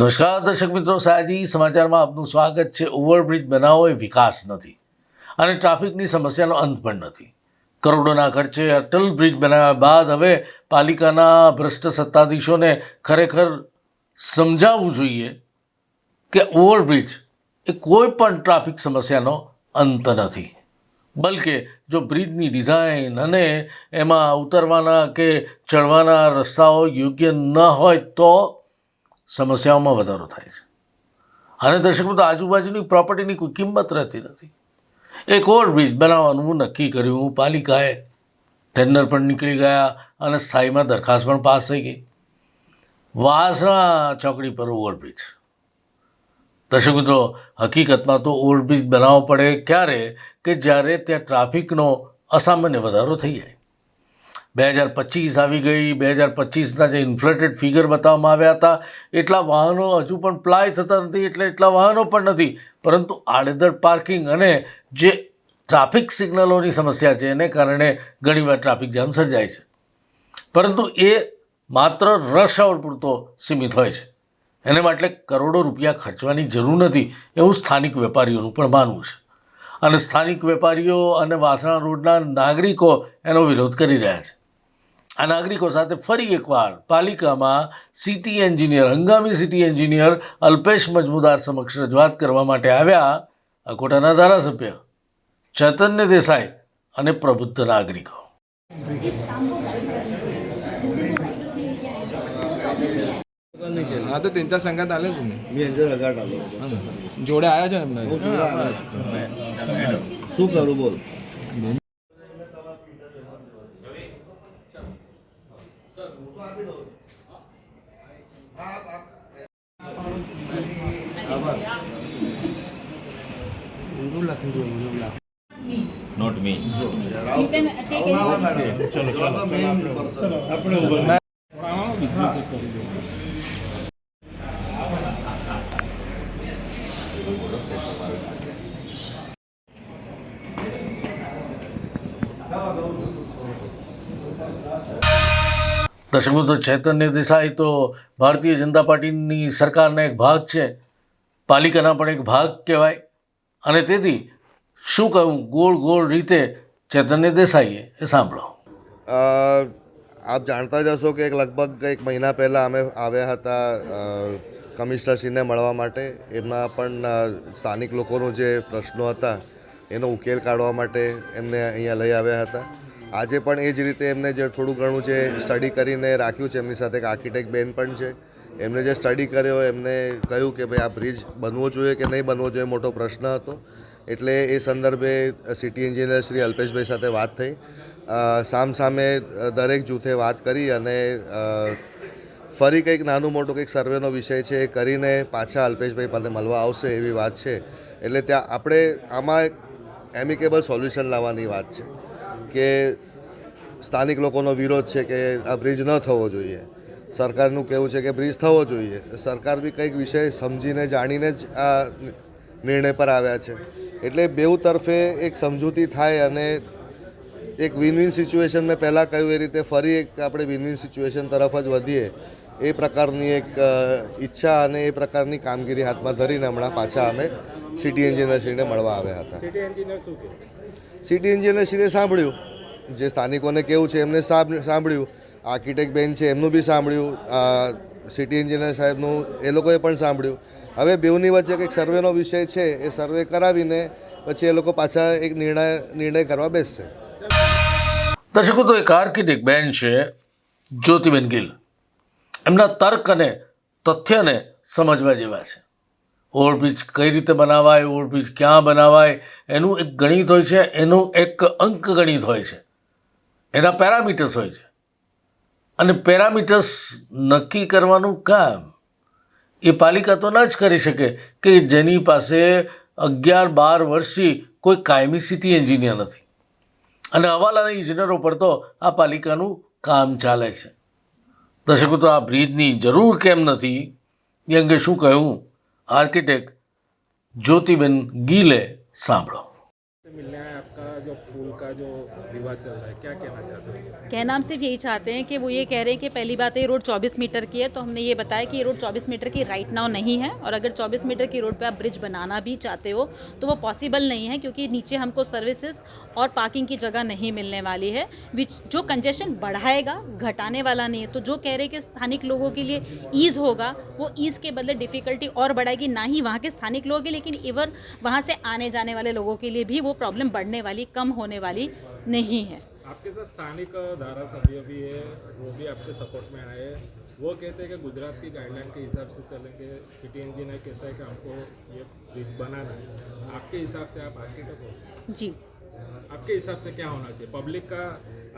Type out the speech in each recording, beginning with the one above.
નમસ્કાર, દર્શક મિત્રો. સાજી સમાચારમાં આપનું સ્વાગત છે. ઓવરબ્રિજ બનાવો એ વિકાસ નથી અને ટ્રાફિકની સમસ્યાનો અંત પણ નથી. કરોડોના ખર્ચે અટલ બ્રિજ બનાવ્યા બાદ હવે પાલિકાના ભ્રષ્ટ સત્તાધીશોને ખરેખર સમજાવવું જોઈએ કે ઓવરબ્રિજ એ કોઈ પણ ટ્રાફિક સમસ્યાનો અંત નથી. બલકે જો બ્રિજની ડિઝાઇન અને એમાં ઉતરવાના કે ચડવાના રસ્તાઓ યોગ્ય ન હોય તો સમસ્યાઓમાં વધારો થાય છે. અને દર્શક મિત્રો, આજુબાજુની પ્રોપર્ટીની કોઈ કિંમત રહેતી નથી. એક ઓવરબ્રિજ બનાવવાનું નક્કી કર્યું. પાલિકાએ ટેન્ડર પણ નીકળી ગયા અને સ્થાયીમાં દરખાસ્ત પણ પાસ થઈ ગઈ. વાસણા ચોકડી પર ઓવરબ્રિજ દર્શક મિત્રો, હકીકતમાં તો ઓવરબ્રિજ બનાવવો પડે ક્યારે? કે જ્યારે ત્યાં ટ્રાફિકનો અસામાન્ય વધારો થઈ જાય. બે હજાર પચીસ આવી ગઈ. બે હજાર પચીસના જે ઇન્ફ્લેટેડ ફિગર બતાવવામાં આવ્યા હતા, એટલા વાહનો હજુ પણ પ્લાય થતા નથી, એટલે એટલા વાહનો પણ નથી. પરંતુ આડેધડ પાર્કિંગ અને જે ટ્રાફિક સિગ્નલોની સમસ્યા છે, એને કારણે ઘણીવાર ટ્રાફિક જામ સર્જાય છે. પરંતુ એ માત્ર રશ આવર પૂરતો સીમિત હોય છે. એને માટે કરોડો રૂપિયા ખર્ચવાની જરૂર નથી, એવું સ્થાનિક વેપારીઓનું પણ માનવું છે. અને સ્થાનિક વેપારીઓ અને વાસણા રોડના નાગરિકો એનો વિરોધ કરી રહ્યા છે. આ નાગરિકો સાથે ફરી એકવાર પાલિકામાં સિટી એન્જિનિયર હંગામી સિટી એન્જિનિયર અલ્પેશ મજમુદાર સમક્ષ રજૂઆત કરવા માટે આવ્યા અકોટાના ધારાસભ્ય ચૈતન્ય દેસાઈ અને પ્રબુદ્ધ નાગરિકો इस काम को गाइड करने के लिए जिस दिन वो राइटर लेके आएंगे वो गाइड हा तर त्यांच्या संघात आले तुम्ही मी यांच्या सगळ्यात आलो हा ना. जोडे आया છે ને हो, એમને तुला आवाज. શું કરું બોલ પર્સન દર્શક મિત્રો ચૈતન્ય દેસાઈ તો ભારતીય જનતા પાર્ટીની સરકારના એક ભાગ છે. પાલિકાના પણ એક ભાગ કહેવાય. અને તેથી શું કહું? ગોળ ગોળ રીતે ચૈતન્ય દેસાઈએ એ સાંભળો આપ જાણતા જ હશો કે એક લગભગ એક મહિના પહેલાં અમે આવ્યા હતા કમિશનરશ્રીને મળવા માટે એમના પણ સ્થાનિક લોકોનો જે પ્રશ્નો હતા એનો ઉકેલ કાઢવા માટે એમને અહીંયા લઈ આવ્યા હતા આજે પણ એ જ રીતે એમને જે થોડું ઘણું જે સ્ટડી કરીને રાખ્યું છે એમની સાથે એક આર્કિટેક્ટ બેન પણ છે એમને જે સ્ટડી કર્યો એમને કહ્યું કે ભાઈ આ બ્રિજ બનવો જોઈએ કે નહીં બનવો જોઈએ મોટો પ્રશ્ન હતો એટલે એ સંદર્ભે સિટી એન્જિનિયર શ્રી અલ્પેશભાઈ સાથે વાત થઈ. સામસામે સામ સામે દરેક જૂથે વાત કરી અને ફરી કંઈક નાનું મોટું કંઈક સર્વેનો વિષય છે એ કરીને પાછા અલ્પેશભાઈ પાસે મળવા આવશે એવી વાત છે. એટલે ત્યાં આપણે આમાં એમિકેબલ સોલ્યુશન લાવવાની વાત છે કે સ્થાનિક લોકોનો વિરોધ છે કે આ બ્રિજ ન થવો જોઈએ. સરકારનું કહેવું છે કે બ્રિજ થવો જોઈએ. સરકાર બી કંઈક વિષય સમજીને જાણીને જ આ નિર્ણય પર આવ્યા છે. એટલે બેઉ તરફે એક સમજૂતી થાય અને એક વિન વિન સિચ્યુએશન મેં પહેલાં કહ્યું એ રીતે ફરી એક આપણે વિન વિન સિચ્યુએશન તરફ જ વધીએ એ પ્રકારની એક ઈચ્છા અને એ પ્રકારની કામગીરી હાથમાં ધરીને હમણાં પાછા અમે સિટી એન્જિનિયરશ્રીને મળવા આવ્યા હતા. સિટી એન્જિનિયરશ્રીએ સાંભળ્યું. જે સ્થાનિકોને કેવું છે એમને સાંભ- સાંભળ્યું. આર્કિટેક્ટ બેન છે એમનું બી સાંભળ્યું. સિટી એન્જિનિયર સાહેબનું એ લોકોએ પણ સાંભળ્યું. હવે બેઉની વચ્ચે કંઈક સર્વેનો વિષય છે, એ સર્વે કરાવીને પછી એ લોકો પાછા એક નિર્ણય નિર્ણય કરવા બેસશે. દર્શકો, તો એક આર્કિટેક્ટ બેન છે, જ્યોતિબેન ગિલ. એમના તર્ક અને તથ્યને સમજવા જેવા છે. ઓવરબ્રિજ કઈ રીતે બનાવાય, ઓવરબ્રિજ ક્યાં બનાવાય, એનું એક ગણિત હોય છે, એનું એક અંક ગણિત હોય છે. એના પેરામીટર્સ હોય છે. અને પેરામીટર્સ નક્કી કરવાનું કામ એ પાલિકા તો ન જ કરી શકે કે જેની પાસે અગિયાર બાર વર્ષથી કોઈ કાયમી સિટી એન્જિનિયર નથી. અને હવાલાના ઇજનેરો પર તો આ પાલિકાનું કામ ચાલે છે. દર્શકો, તો આ બ્રિજની જરૂર કેમ નથી? એ અંગે શું કહ્યું? આર્કિટેક્ટ જ્યોતિબેન ગીલે સાંભળો. जो पुल का जो विवाद चल रहा है, क्या कहना चाहते हो? कहना हम सिर्फ़ यही चाहते हैं कि वो ये कह रहे हैं कि पहली बात है, ये रोड 24 मीटर की है तो हमने ये बताया कि ये रोड 24 मीटर की राइट नाउ नहीं है और अगर 24 मीटर की रोड पे आप ब्रिज बनाना भी चाहते हो तो वो पॉसिबल नहीं है क्योंकि नीचे हमको सर्विसेज़ और पार्किंग की जगह नहीं मिलने वाली है विच जो कंजेशन बढ़ाएगा, घटाने वाला नहीं है। तो जो कह रहे हैं कि स्थानिक लोगों के लिए ईज़ होगा, वो ईज़ के बदले डिफ़िकल्टी और बढ़ाएगी, ना ही वहाँ के स्थानिक लोगों के लेकिन इवन वहाँ से आने जाने वाले लोगों के लिए भी वो प्रॉब्लम बढ़ने वाली कम होने वाली नहीं है। आपके साथ स्थानिक धारासभ्य भी है वो भी आपके सपोर्ट में आए वो कहते हैं कि गुजरात की गाइडलाइन के हिसाब से चलेंगे। सिटी इंजीनियर कहता है कि हमको ये ब्रिज बनाना है। आपके हिसाब से आप आर्किटेक्ट हो? जी। आपके हिसाब से क्या होना चाहिए? पब्लिक का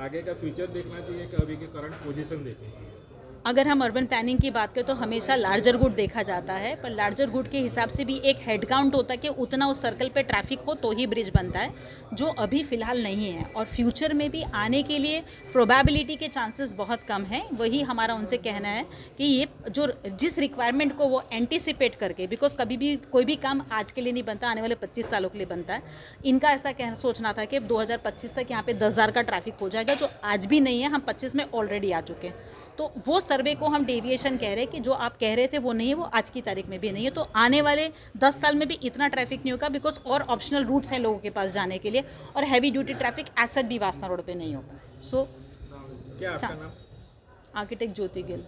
आगे का फ्यूचर देखना चाहिए कि अभी की करंट पोजीशन देखनी चाहिए? अगर हम अर्बन प्लानिंग की बात करें तो हमेशा लार्जर गुड देखा जाता है, पर लार्जर गुड के हिसाब से भी एक हेड काउंट होता है कि उतना उस सर्कल पे ट्रैफ़िक हो तो ही ब्रिज बनता है, जो अभी फ़िलहाल नहीं है। और फ्यूचर में भी आने के लिए प्रोबेबिलिटी के चांसेस बहुत कम हैं। वही हमारा उनसे कहना है कि ये जो जिस रिक्वायरमेंट को वो एंटिसिपेट करके बिकॉज़ कभी भी कोई भी काम आज के लिए नहीं बनता, आने वाले 25 सालों के लिए बनता है। इनका ऐसा कहना, सोचना था कि 2025 तक यहाँ पे 10000 का ट्रैफ़िक हो जाएगा, जो आज भी नहीं है, हम 25 में ऑलरेडी आ चुके हैं। तो वो सर्वे को हम डेविएशन कह रहे हैं कि जो आप कह रहे थे वो नहीं है वो आज की तारीख में भी नहीं है। तो आने वाले 10 साल में भी इतना ट्रैफ़िक नहीं होगा बिकॉज़ और ऑप्शनल रूट्स हैं लोगों के पास जाने के लिए और हैवी ड्यूटी ट्रैफ़िक एसड भी वासना रोड पर नहीं होता। सो so, क्या आर्किटेक्ट ज्योति गिल।